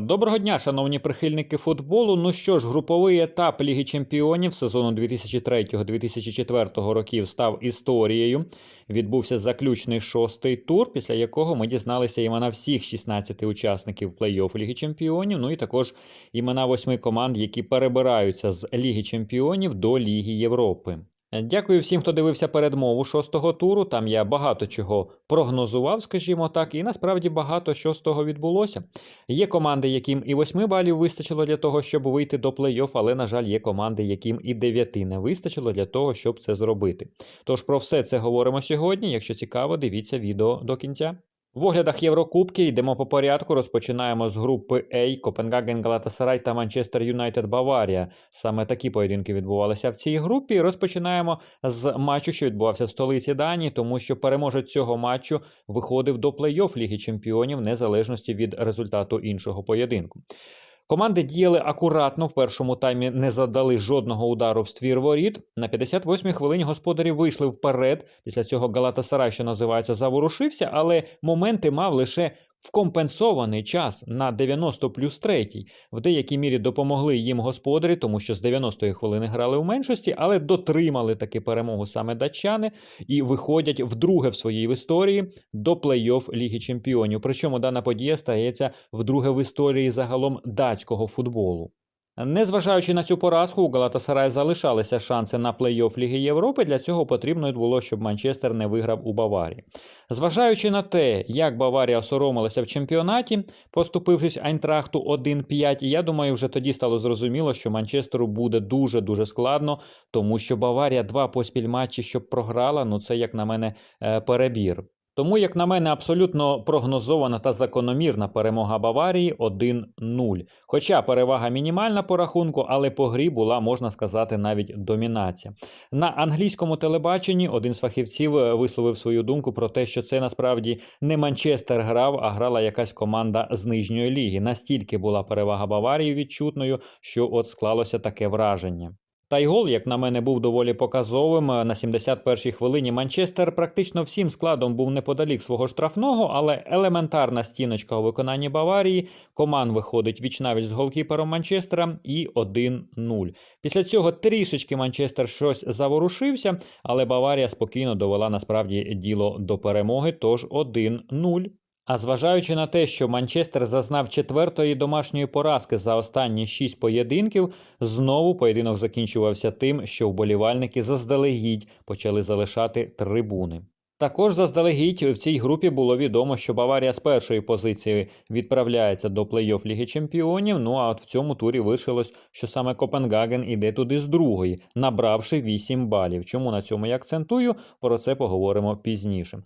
Доброго дня, шановні прихильники футболу. Ну що ж, груповий етап Ліги Чемпіонів сезону 2003-2004 років став історією. Відбувся заключний шостий тур, після якого ми дізналися імена всіх 16 учасників плей-офф Ліги Чемпіонів. Ну і також імена восьми команд, які перебираються з Ліги Чемпіонів до Ліги Європи. Дякую всім, хто дивився передмову шостого туру. Там я багато чого прогнозував, скажімо так, і насправді багато що з того відбулося. Є команди, яким і 8 балів вистачило для того, щоб вийти до плей-офф, але, на жаль, є команди, яким і 9 не вистачило для того, щоб це зробити. Тож про все це говоримо сьогодні. Якщо цікаво, дивіться відео до кінця. В оглядах Єврокубки йдемо по порядку. Розпочинаємо з групи А Копенгаген, Галатасарай та Манчестер Юнайтед Баварія. Саме такі поєдинки відбувалися в цій групі. Розпочинаємо з матчу, що відбувався в столиці Данії, тому що переможець цього матчу виходив до плей-офф Ліги Чемпіонів незалежності від результату іншого поєдинку. Команди діяли акуратно в першому таймі, не задали жодного удару в ствір воріт. На 58-й хвилині господарі вийшли вперед. Після цього Галатасарай, що називається, заворушився, але моменти мав лише вкомпенсований час на 90 плюс 3. В деякій мірі допомогли їм господарі, тому що з 90-ї хвилини грали у меншості, але дотримали таки перемогу саме датчани і виходять вдруге в своїй в історії до плей-офф Ліги Чемпіонів. Причому дана подія стається вдруге в історії загалом датського футболу. Незважаючи на цю поразку, у Галатасарай залишалися шанси на плей-офф Ліги Європи. Для цього потрібно було, щоб Манчестер не виграв у Баварії. Зважаючи на те, як Баварія осоромилася в чемпіонаті, поступившись Айнтрахту 1-5, я думаю, вже тоді стало зрозуміло, що Манчестеру буде дуже дуже складно, тому що Баварія два поспіль матчі, щоб програла, ну це як на мене е, перебір. Тому, як на мене, абсолютно прогнозована та закономірна перемога Баварії 1-0. Хоча перевага мінімальна по рахунку, але по грі була, можна сказати, навіть домінація. На англійському телебаченні один з фахівців е, висловив свою думку про те, що це насправді не Манчестер грав, а грала якась команда з нижньої ліги. Настільки була перевага Баварії відчутною, що от склалося таке враження. Та й гол, як на мене, був доволі показовим. На 71-й хвилині Манчестер практично всім складом був неподалік свого штрафного, але елементарна стіночка у виконанні Баварії. Коман виходить вічнавіч з голкіпером Манчестера і 1-0. Після цього трішечки Манчестер щось заворушився, але Баварія спокійно довела насправді діло до перемоги. Тож 1-0. А зважаючи на те, що Манчестер зазнав четвертої домашньої поразки за останні шість поєдинків, знову поєдинок закінчувався тим, що вболівальники заздалегідь почали залишати трибуни. Також заздалегідь в цій групі було відомо, що Баварія з першої позиції відправляється до плей-офф Ліги Чемпіонів. Ну а от в цьому турі вирішилось, що саме Копенгаген іде туди з другої, набравши 8 балів. Чому на цьому я акцентую? Про це поговоримо пізніше.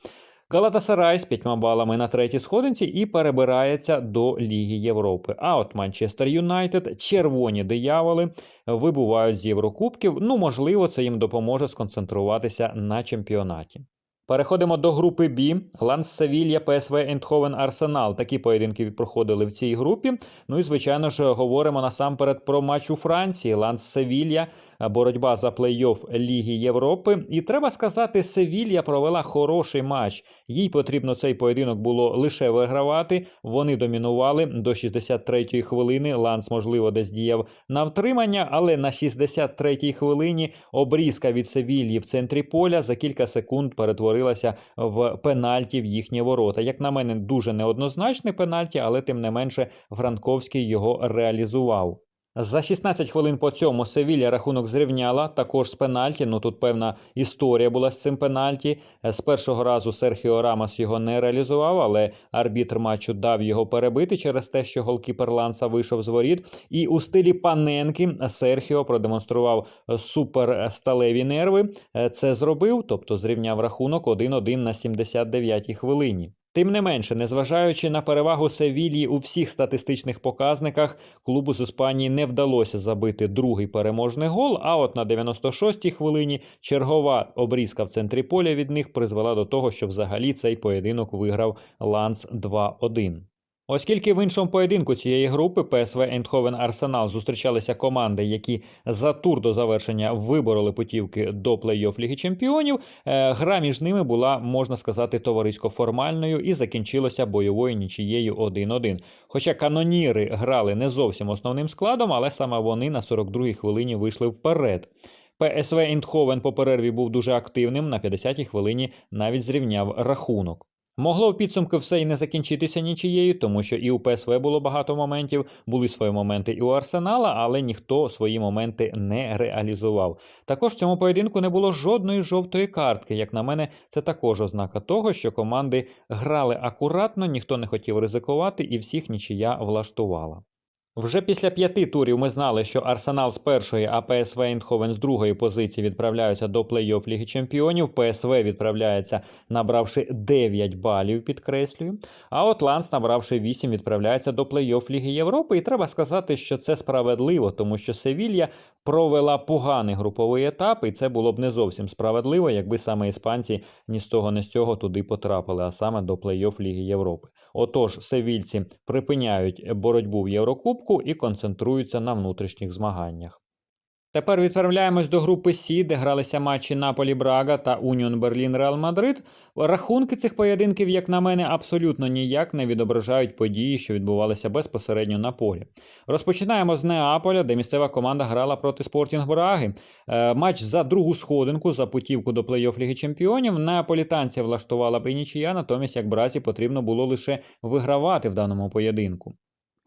Галатасарай з п'ятьма балами на третій сходинці і перебирається до Ліги Європи. А от Манчестер Юнайтед, червоні дияволи, вибувають з Єврокубків. Ну, можливо, це їм допоможе сконцентруватися на чемпіонаті. Переходимо до групи Б. Ланс Севілья, ПСВ Ендховен Арсенал. Такі поєдинки проходили в цій групі. Ну і, звичайно ж, говоримо насамперед про матч у Франції. Ланс Севілья, боротьба за плей-офф Ліги Європи. І треба сказати, Севілья провела хороший матч. Їй потрібно цей поєдинок було лише вигравати. Вони домінували до 63-ї хвилини. Ланс, можливо, десь діяв на втримання, але на 63-й хвилині обрізка від Севільї в центрі поля за кілька секунд перетворилася в пенальті в їхні ворота. Як на мене, дуже неоднозначний пенальті, але тим не менше Франковський його реалізував. За 16 хвилин по цьому Севілля рахунок зрівняла, також з пенальті. Ну тут певна історія була з цим пенальті. З першого разу Серхіо Рамос його не реалізував, але арбітр матчу дав його перебити через те, що голкіпер Ланса вийшов з воріт. І у стилі Паненки Серхіо продемонстрував суперсталеві нерви. Це зробив, тобто зрівняв рахунок 1-1 на 79-й хвилині. Тим не менше, незважаючи на перевагу Севільї у всіх статистичних показниках, клубу з Іспанії не вдалося забити другий переможний гол. А от на 96-й хвилині чергова обрізка в центрі поля від них призвела до того, що взагалі цей поєдинок виграв Ланс 2-1. Оскільки в іншому поєдинку цієї групи ПСВ Ейндховен Арсенал зустрічалися команди, які за тур до завершення вибороли путівки до плей-офф Ліги Чемпіонів, е, гра між ними була, можна сказати, товарисько-формальною і закінчилася бойовою нічією 1-1. Хоча каноніри грали не зовсім основним складом, але саме вони на 42-й хвилині вийшли вперед. ПСВ Ейндховен по перерві був дуже активним. На 50-й хвилині навіть зрівняв рахунок. Могло в підсумку все і не закінчитися нічією, тому що і у ПСВ було багато моментів, були свої моменти і у Арсенала, але ніхто свої моменти не реалізував. Також в цьому поєдинку не було жодної жовтої картки. Як на мене, це також ознака того, що команди грали акуратно, ніхто не хотів ризикувати, і всіх нічия влаштувала. Вже після п'яти турів ми знали, що Арсенал з першої, а ПСВ Ейндховен з другої позиції відправляються до плей-офф Ліги Чемпіонів. ПСВ відправляється, набравши 9 балів, підкреслюю. А от Ланс, набравши 8, відправляється до плей-офф Ліги Європи. І треба сказати, що це справедливо, тому що Севілья провела поганий груповий етап, і це було б не зовсім справедливо, якби саме іспанці ні з того, ні з цього туди потрапили, а саме до плей-офф Ліги Європи. Отож, севільці припиняють боротьбу в Єврокубку і концентруються на внутрішніх змаганнях. Тепер відправляємось до групи Сі, де гралися матчі Наполі Брага та Уніон Берлін Реал Мадрид. Рахунки цих поєдинків, як на мене, абсолютно ніяк не відображають події, що відбувалися безпосередньо на полі. Розпочинаємо з Неаполя, де місцева команда грала проти Спортінг Браги. Е, матч за другу сходинку за путівку до плей-офф Ліги Чемпіонів. Неаполітанця влаштувала б і нічия, натомість як бразі потрібно було лише вигравати в даному поєдинку.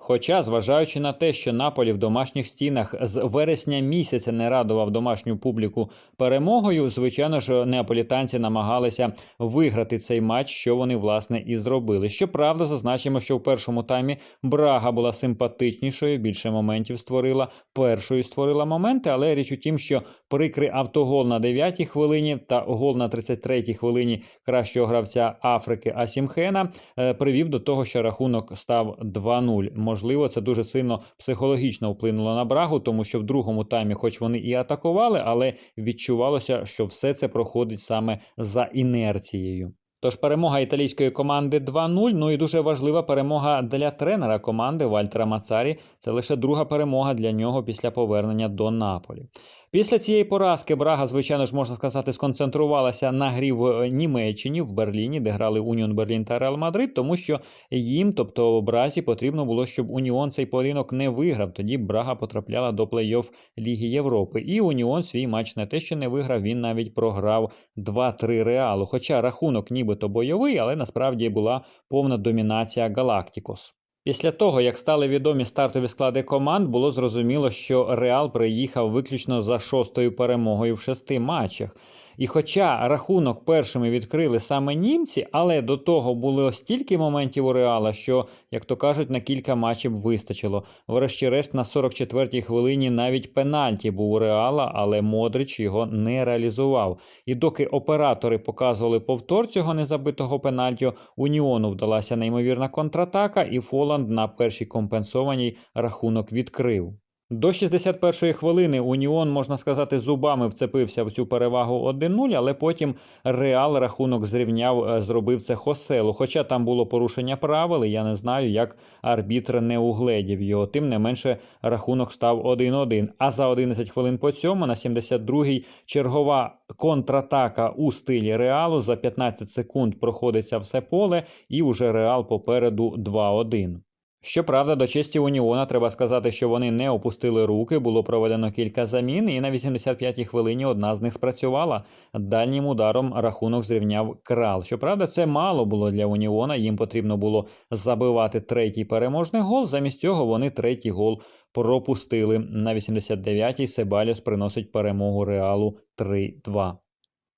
Хоча, зважаючи на те, що Наполі в домашніх стінах з вересня місяця не радував домашню публіку перемогою, звичайно ж, неаполітанці намагалися виграти цей матч, що вони власне і зробили. Щоправда, зазначимо, що в першому таймі Брага була симпатичнішою, більше моментів створила, першою створила моменти, але річ у тім, що прикрий автогол на 9-й хвилині та гол на 33-й хвилині кращого гравця Африки Асімхена е, привів до того, що рахунок став 2-0 можливо, це дуже сильно психологічно вплинуло на Брагу, тому що в другому таймі, хоч вони і атакували, але відчувалося, що все це проходить саме за інерцією. Тож перемога італійської команди 2-0. Ну і дуже важлива перемога для тренера команди Вальтера Мацарі. Це лише друга перемога для нього після повернення до Наполі. Після цієї поразки Брага, звичайно ж, можна сказати, сконцентрувалася на грі в е, Німеччині, в Берліні, де грали Уніон Берлін та Реал Мадрид, тому що їм, тобто Бразі, потрібно було, щоб Уніон цей поєдинок не виграв. Тоді Брага потрапляла до плей-офф Ліги Європи. І Уніон свій матч не те, що не виграв, він навіть програв 2-3 реалу. Хоча рахунок нібито бойовий, але насправді була повна домінація Галактикос. Після того, як стали відомі стартові склади команд, було зрозуміло, що Реал приїхав виключно за шостою перемогою в шести матчах. І хоча рахунок першими відкрили саме німці, але до того було стільки моментів у Реала, що, як то кажуть, на кілька матчів вистачило. Врешті-решт, на 44-й хвилині навіть пенальті був у Реала, але Модрич його не реалізував. І доки оператори показували повтор цього незабитого пенальтю, Уніону вдалася неймовірна контратака, і Фоланд на першій компенсованій рахунок відкрив. До 61-ї хвилини Уніон, можна сказати, зубами вцепився в цю перевагу 1-0, але потім Реал рахунок зрівняв, е, зробив це Хоселу. Хоча там було порушення правил, і я не знаю, як арбітр не угледів його. Тим не менше, рахунок став 1-1. А за 11 хвилин по цьому на 72-й чергова контратака у стилі Реалу. За 15 секунд проходиться все поле, і уже Реал попереду 2-1. Щоправда, до честі Уніона треба сказати, що вони не опустили руки, було проведено кілька замін, і на 85-й хвилині одна з них спрацювала. Дальнім ударом рахунок зрівняв крал. Щоправда, це мало було для Уніона. Їм потрібно було забивати третій переможний гол. Замість цього вони третій гол пропустили. На 89-й Себаліс приносить перемогу реалу 3-2.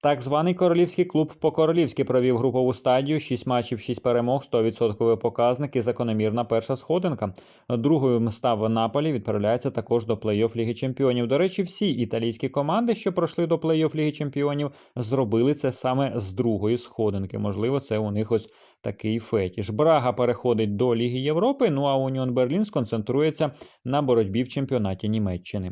Так званий королівський клуб по-королівськи провів групову стадію, 6 матчів, 6 перемог, 100% показник і закономірна перша сходинка. Другою став Наполі, відправляється також до плей-офф Ліги Чемпіонів. До речі, всі італійські команди, що пройшли до плей-офф Ліги Чемпіонів, зробили це саме з другої сходинки. Можливо, це у них ось такий фетіш. Брага переходить до Ліги Європи, ну а Уніон Берлін сконцентрується на боротьбі в чемпіонаті Німеччини.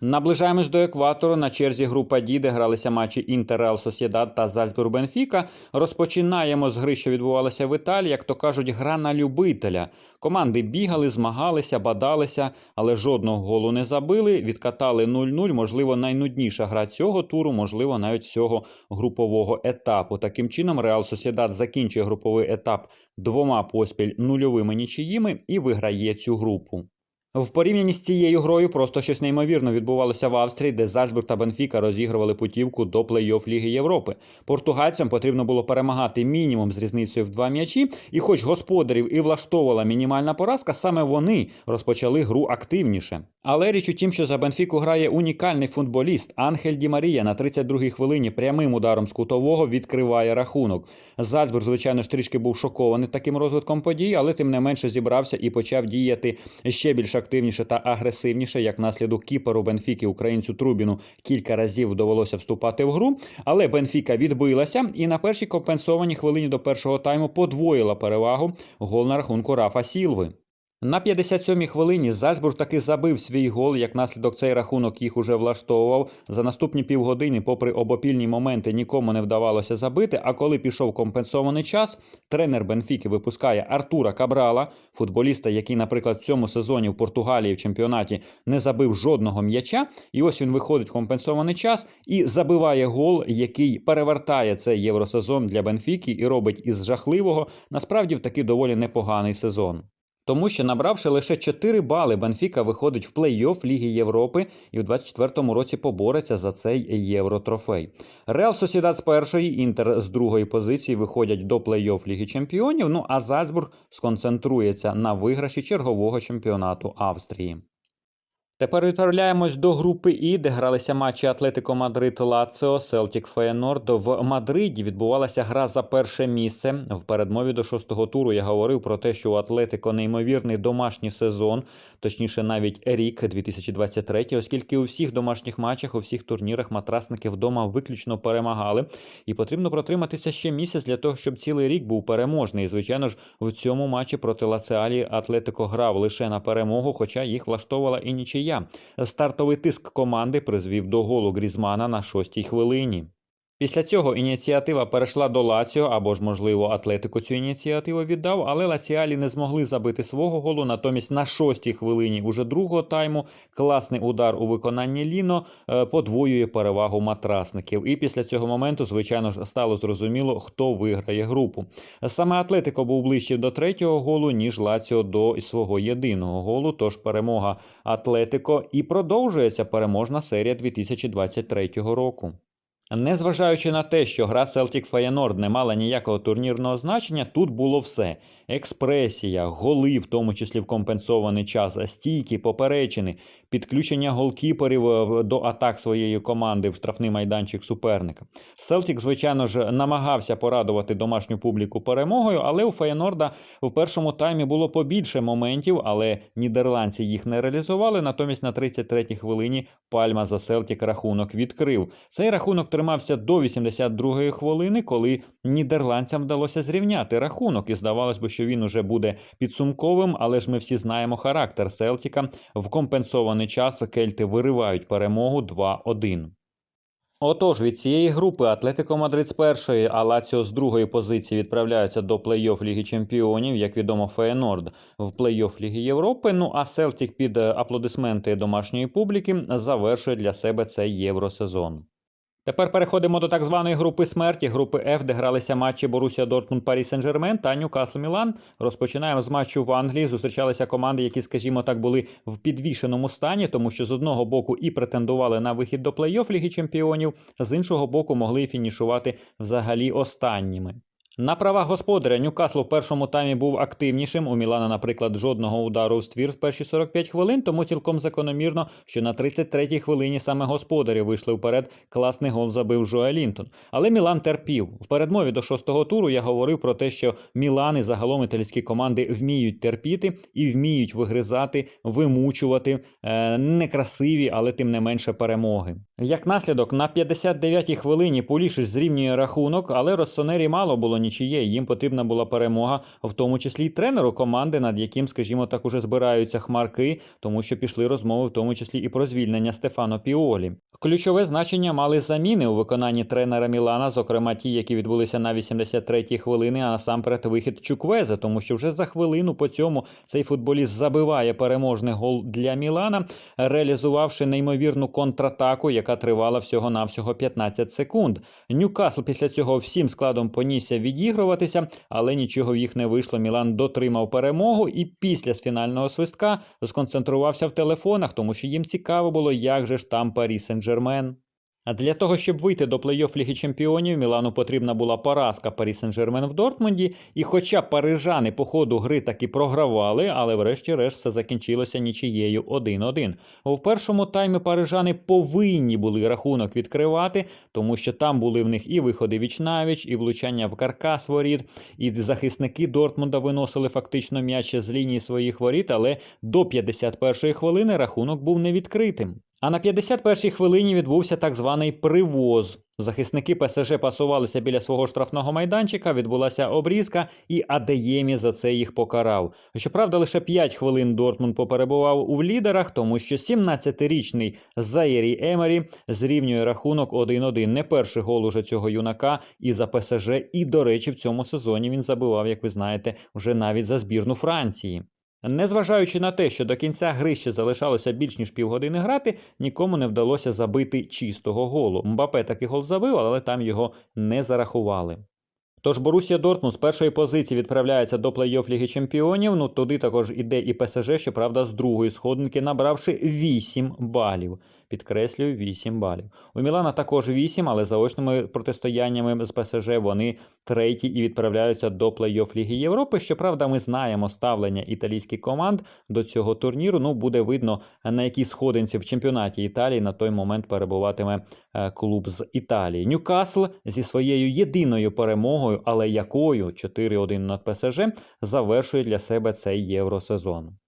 Наближаємось до екватору. На черзі група Ді, де гралися матчі Інтер Реал Сосєдад та Зальцбург Бенфіка. Розпочинаємо з гри, що відбувалася в Італії, як то кажуть, гра на любителя. Команди бігали, змагалися, бадалися, але жодного голу не забили. Відкатали 0-0. Можливо, найнудніша гра цього туру, можливо, навіть всього групового етапу. Таким чином, Реал Сосєдад закінчує груповий етап двома поспіль нульовими нічиїми і виграє цю групу. В порівнянні з цією грою просто щось неймовірно відбувалося в Австрії, де Зальцбург та Бенфіка розігрували путівку до плей-офф Ліги Європи. Португальцям потрібно було перемагати мінімум з різницею в два м'ячі, і хоч господарів і влаштовувала мінімальна поразка, саме вони розпочали гру активніше. Але річ у тім, що за Бенфіку грає унікальний футболіст Анхель Ді Марія на 32-й хвилині прямим ударом з кутового відкриває рахунок. Зальцбург, звичайно ж, трішки був шокований таким розвитком подій, але тим не менше зібрався і почав діяти ще більш активніше та агресивніше, як наслідок кіперу Бенфіки українцю Трубіну кілька разів довелося вступати в гру. Але Бенфіка відбилася і на першій компенсованій хвилині до першого тайму подвоїла перевагу гол на рахунку Рафа Сілви. На 57-й хвилині Зальцбург таки забив свій гол, як наслідок цей рахунок їх уже влаштовував. За наступні півгодини, попри обопільні моменти, нікому не вдавалося забити. А коли пішов компенсований час, тренер Бенфіки випускає Артура Кабрала, футболіста, який, наприклад, в цьому сезоні в Португалії в чемпіонаті не забив жодного м'яча. І ось він виходить в компенсований час і забиває гол, який перевертає цей євросезон для Бенфіки і робить із жахливого насправді в таки доволі непоганий сезон. Тому що, набравши лише 4 бали, Бенфіка виходить в плей-офф Ліги Європи і у 24-му році побореться за цей євротрофей. Реал Сосідат з першої, Інтер з другої позиції виходять до плей-офф Ліги Чемпіонів. Ну а Зальцбург сконцентрується на виграші чергового чемпіонату Австрії. Тепер відправляємось до групи І, де гралися матчі Атлетико Мадрид Лаціо, Селтік Феєнорд. В Мадриді відбувалася гра за перше місце. В передмові до шостого туру я говорив про те, що у Атлетико неймовірний домашній сезон, точніше, навіть рік 2023, оскільки у всіх домашніх матчах, у всіх турнірах матрасники вдома виключно перемагали. І потрібно протриматися ще місяць для того, щоб цілий рік був переможний. І, звичайно ж, в цьому матчі проти Лаціалі Атлетико грав лише на перемогу, хоча їх влаштовувала і нічия. Стартовий тиск команди призвів до голу Грізмана на шостій хвилині. Після цього ініціатива перейшла до Лаціо або ж, можливо, Атлетико цю ініціативу віддав, але Лаціалі не змогли забити свого голу. Натомість на шостій хвилині уже другого тайму класний удар у виконанні Ліно е, подвоює перевагу матрасників. І після цього моменту, звичайно ж, стало зрозуміло, хто виграє групу. Саме Атлетико був ближче до третього голу, ніж Лаціо до свого єдиного голу. Тож перемога Атлетико і продовжується переможна серія 2023 року. Незважаючи на те, що гра Celtic Feyenoord не мала ніякого турнірного значення, тут було все: експресія, голи, в тому числі в компенсований час, стійки, поперечини, підключення голкіперів е, до атак своєї команди в штрафний майданчик суперника. Селтік, звичайно ж, намагався порадувати домашню публіку перемогою, але у Феєнорда в першому таймі було побільше моментів, але нідерландці їх не реалізували. Натомість на 33-й хвилині Пальма за Селтік рахунок відкрив. Цей рахунок тримався до 82-ї хвилини, коли нідерландцям вдалося зрівняти рахунок, і здавалось би, що він уже буде підсумковим, але ж ми всі знаємо характер Селтіка. В компенсований час кельти виривають перемогу 2-1. Отож, від цієї групи Атлетико Мадрид з першої, а Лаціо з другої позиції відправляються до плей-офф Ліги Чемпіонів, як відомо, Феєнорд в плей-офф Ліги Європи. Ну а Селтік під аплодисменти домашньої публіки завершує для себе цей євросезон. Тепер переходимо до так званої групи смерті, групи F, де гралися матчі Борусія Дортмунд Парі Сен-Жермен та Ньюкасл Мілан. Розпочинаємо з матчу в Англії. Зустрічалися команди, які, скажімо так, були в підвішеному стані, тому що з одного боку і претендували на вихід до плей-офф Ліги Чемпіонів, з іншого боку, могли фінішувати взагалі останніми. На правах господаря Ньюкасл в першому таймі був активнішим. У Мілана, наприклад, жодного удару в ствір в перші 45 хвилин, тому цілком закономірно, що на 33-й хвилині саме господарі вийшли вперед. Класний гол забив Жоа Лінтон. Але Мілан терпів. В передмові до шостого туру я говорив про те, що Мілан і загалом італійські команди вміють терпіти і вміють вигризати, вимучувати е, некрасиві, але тим не менше перемоги. Як наслідок, на 59-й хвилині Полішич зрівнює рахунок, але Россонері мало було нічия. Їм потрібна була перемога, в тому числі й тренеру команди, над яким, скажімо так, уже збираються хмарки, тому що пішли розмови, в тому числі і про звільнення Стефано Піолі. Ключове значення мали заміни у виконанні тренера Мілана, зокрема ті, які відбулися на 83-й хвилини, а насамперед вихід Чуквезе, тому що вже за хвилину по цьому цей футболіст забиває переможний гол для Мілана, реалізувавши неймовірну контратаку, яка тривала всього-навсього 15 секунд. Ньюкасл після цього всім складом понісся відігруватися, але нічого в їх не вийшло. Мілан дотримав перемогу і після фінального свистка сконцентрувався в телефонах, тому що їм цікаво було, як же ж там Парі Сен-Жермен. А для того, щоб вийти до плей-офф Ліги Чемпіонів, Мілану потрібна була поразка Парі Сен-Жермен в Дортмунді. І хоча парижани по ходу гри таки програвали, але врешті-решт все закінчилося нічією 1-1. У першому таймі парижани повинні були рахунок відкривати, тому що там були в них і виходи віч-навіч, і влучання в каркас воріт, і захисники Дортмунда виносили фактично м'яч з лінії своїх воріт, але до 51-ї хвилини рахунок був невідкритим. А на 51-й хвилині відбувся так званий привоз. Захисники ПСЖ пасувалися біля свого штрафного майданчика, відбулася обрізка, і Адеємі за це їх покарав. Щоправда, лише 5 хвилин Дортмунд поперебував у лідерах, тому що 17-річний Заєрій Емері зрівнює рахунок 1-1. Не перший гол уже цього юнака і за ПСЖ. І, до речі, в цьому сезоні він забивав, як ви знаєте, вже навіть за збірну Франції. Незважаючи на те, що до кінця гри ще залишалося більш ніж півгодини грати, нікому не вдалося забити чистого голу. Мбапе таки гол забив, але там його не зарахували. Тож Борусія Дортмунд з першої позиції відправляється до плей-офф Ліги Чемпіонів. Ну туди також іде і ПСЖ, щоправда, з другої сходинки, набравши 8 балів. Підкреслюю, 8 балів. У Мілана також 8, але заочними протистояннями з ПСЖ вони треті і відправляються до плей-офф Ліги Європи. Щоправда, ми знаємо ставлення італійських команд до цього турніру. Ну, буде видно, на якій сходинці в чемпіонаті Італії на той момент перебуватиме е, клуб з Італії. Ньюкасл зі своєю єдиною перемогою, але якою 4-1 над ПСЖ, завершує для себе цей євросезон.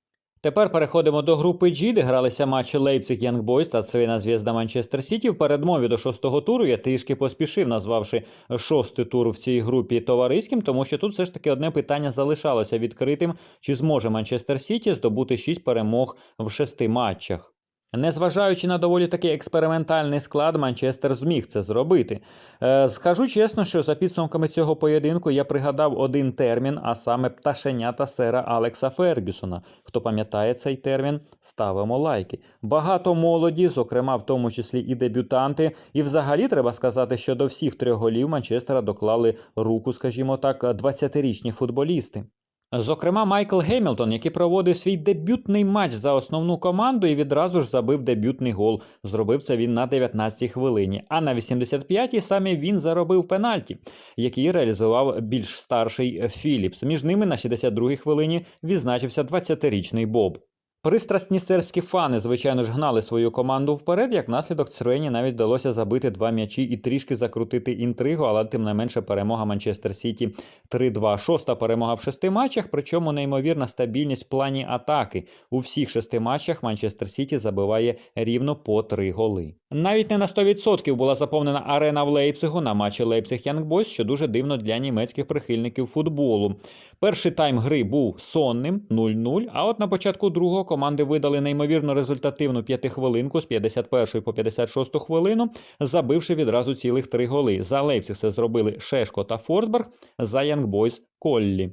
Тепер переходимо до групи G, де гралися матчі Лейпциг Янг Бойс та Цвіна Зв'язда Манчестер Сіті. В передмові до шостого туру я трішки поспішив, назвавши шостий тур в цій групі товариським, тому що тут все ж таки одне питання залишалося відкритим: чи зможе Манчестер Сіті здобути шість перемог в шести матчах. Незважаючи на доволі такий експериментальний склад, Манчестер зміг це зробити. Е, скажу чесно, що за підсумками цього поєдинку я пригадав один термін, а саме пташенята сера Алекса Фергюсона. Хто пам'ятає цей термін, ставимо лайки. Багато молоді, зокрема в тому числі і дебютанти. І взагалі треба сказати, що до всіх трьох голів Манчестера доклали руку, скажімо так, 20-річні футболісти. Зокрема, Майкл Гемілтон, який проводив свій дебютний матч за основну команду і відразу ж забив дебютний гол. Зробив це він на 19-й хвилині. А на 85-й саме він заробив пенальті, який реалізував більш старший Філіпс. Між ними на 62-й хвилині відзначився 20-річний Боб. Пристрасні сербські фани, звичайно ж, гнали свою команду вперед. Як наслідок Црені навіть вдалося забити два м'ячі і трішки закрутити інтригу, але тим не менше перемога Манчестер Сіті 3-2. Шоста перемога в шести матчах, причому неймовірна стабільність в плані атаки. У всіх шести матчах Манчестер Сіті забиває рівно по три голи. Навіть не на 100% була заповнена арена в Лейпцигу на матчі Лейпциг Янг Бойс, що дуже дивно для німецьких прихильників футболу. Перший тайм гри був сонним 0-0, а от на початку другого команди видали неймовірно результативну п'ятихвилинку з 51 по 56 хвилину, забивши відразу цілих три голи. За Лейпциг це зробили Шешко та Форсберг, за Янгбойс Коллі.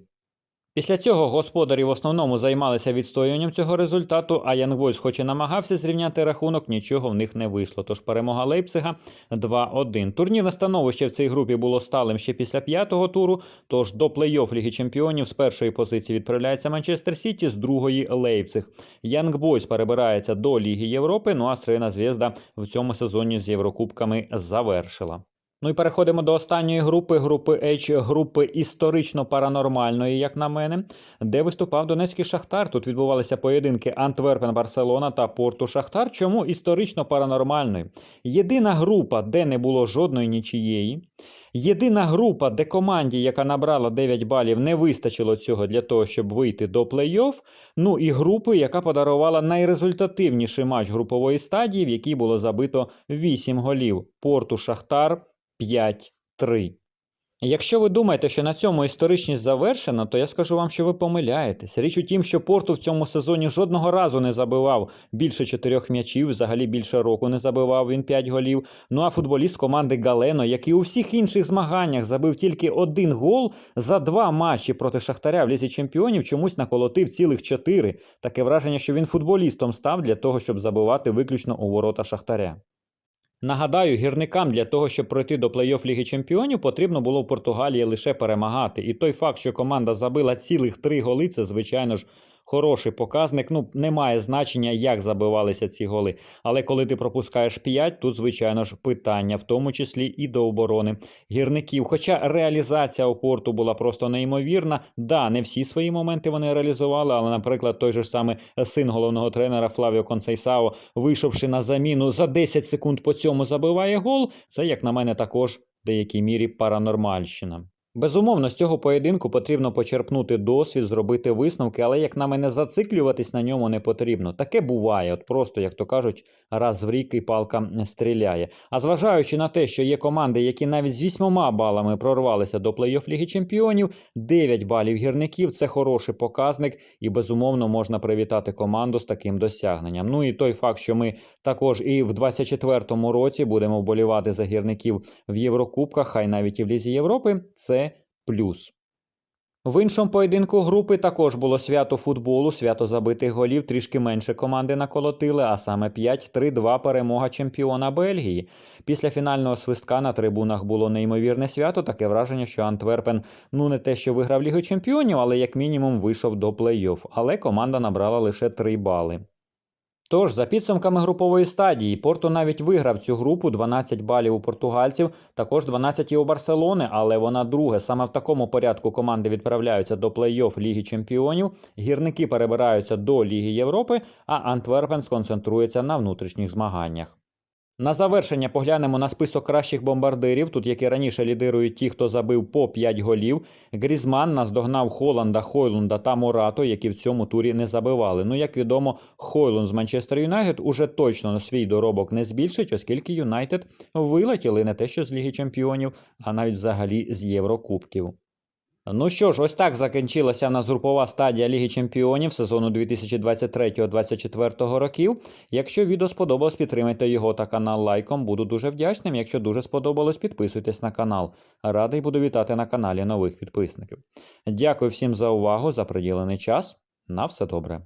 Після цього господарі в основному займалися відстоюванням цього результату, а Янгбойс, хоч і намагався зрівняти рахунок, нічого в них не вийшло. Тож перемога Лейпцига 2-1. Турнірне становище в цій групі було сталим ще після п'ятого туру. Тож до плей-офф Ліги Чемпіонів з першої позиції відправляється Манчестер Сіті, з другої Лейпциг. Янгбойс перебирається до Ліги Європи. Ну а Стрина Зв'язда в цьому сезоні з Єврокубками завершила. Ну і переходимо до останньої групи, групи H, групи історично паранормальної, як на мене, де виступав Донецький Шахтар. Тут відбувалися поєдинки Антверпен, Барселона та Порту Шахтар. Чому історично паранормальної? Єдина група, де не було жодної нічієї. Єдина група, де команді, яка набрала 9 балів, не вистачило цього для того, щоб вийти до плей-офф. Ну і групи, яка подарувала найрезультативніший матч групової стадії, в якій було забито 8 голів. Порту Шахтар 5-3. Якщо ви думаєте, що на цьому історичність завершена, то я скажу вам, що ви помиляєтесь. Річ у тім, що Порту в цьому сезоні жодного разу не забивав більше чотирьох м'ячів, взагалі більше року не забивав він п'ять голів. Ну а футболіст команди Галено, який у всіх інших змаганнях забив тільки один гол за два матчі проти Шахтаря в лізі чемпіонів, чомусь наколотив цілих чотири. Таке враження, що він футболістом став для того, щоб забивати виключно у ворота Шахтаря. Нагадаю, гірникам для того, щоб пройти до плей-офф Ліги Чемпіонів, потрібно було в Португалії лише перемагати. І той факт, що команда забила цілих три голи, це звичайно ж хороший показник. Ну, немає значення, як забивалися ці голи. Але коли ти пропускаєш 5, тут, звичайно ж, питання, в тому числі і до оборони гірників. Хоча реалізація у порту була просто неймовірна. Да, не всі свої моменти вони реалізували, але, наприклад, той же ж саме син головного тренера Флавіо Консейсао, вийшовши на заміну за 10 секунд по цьому забиває гол. Це, як на мене, також в деякій мірі паранормальщина. Безумовно, з цього поєдинку потрібно почерпнути досвід, зробити висновки, але як на мене зациклюватись на ньому не потрібно. Таке буває, от просто, як то кажуть, раз в рік і палка стріляє. А зважаючи на те, що є команди, які навіть з вісьмома балами прорвалися до плей-офф Ліги Чемпіонів, 9 балів гірників це хороший показник, і безумовно можна привітати команду з таким досягненням. Ну і той факт, що ми також і в 24-му році будемо вболівати за гірників в Єврокубках, хай навіть і в Лізі Європи, це. В іншому поєдинку групи також було свято футболу, свято забитих голів, трішки менше команди наколотили, а саме 5-3-2 перемога чемпіона Бельгії. Після фінального свистка на трибунах було неймовірне свято, таке враження, що Антверпен ну не те, що виграв Лігу чемпіонів, але як мінімум вийшов до плей-офф. Але команда набрала лише 3 бали. Тож, за підсумками групової стадії, Порту навіть виграв цю групу 12 балів у португальців, також 12 і у Барселони, але вона друге. Саме в такому порядку команди відправляються до плей-офф Ліги Чемпіонів, гірники перебираються до Ліги Європи, а Антверпен сконцентрується на внутрішніх змаганнях. На завершення поглянемо на список кращих бомбардирів, тут як і раніше лідирують ті, хто забив по 5 голів. Грізман наздогнав Холланда, Хойлунда та Морато, які в цьому турі не забивали. Ну, як відомо, Хойлунд з Манчестер Юнайтед уже точно свій доробок не збільшить, оскільки Юнайтед вилетіли не те, що з Ліги Чемпіонів, а навіть взагалі з Єврокубків. Ну що ж, ось так закінчилася нас групова стадія Ліги Чемпіонів сезону 2023-2024 років. Якщо відео сподобалось, підтримайте його та канал лайком. Буду дуже вдячним. Якщо дуже сподобалось, підписуйтесь на канал. Радий буду вітати на каналі нових підписників. Дякую всім за увагу, за приділений час. На все добре.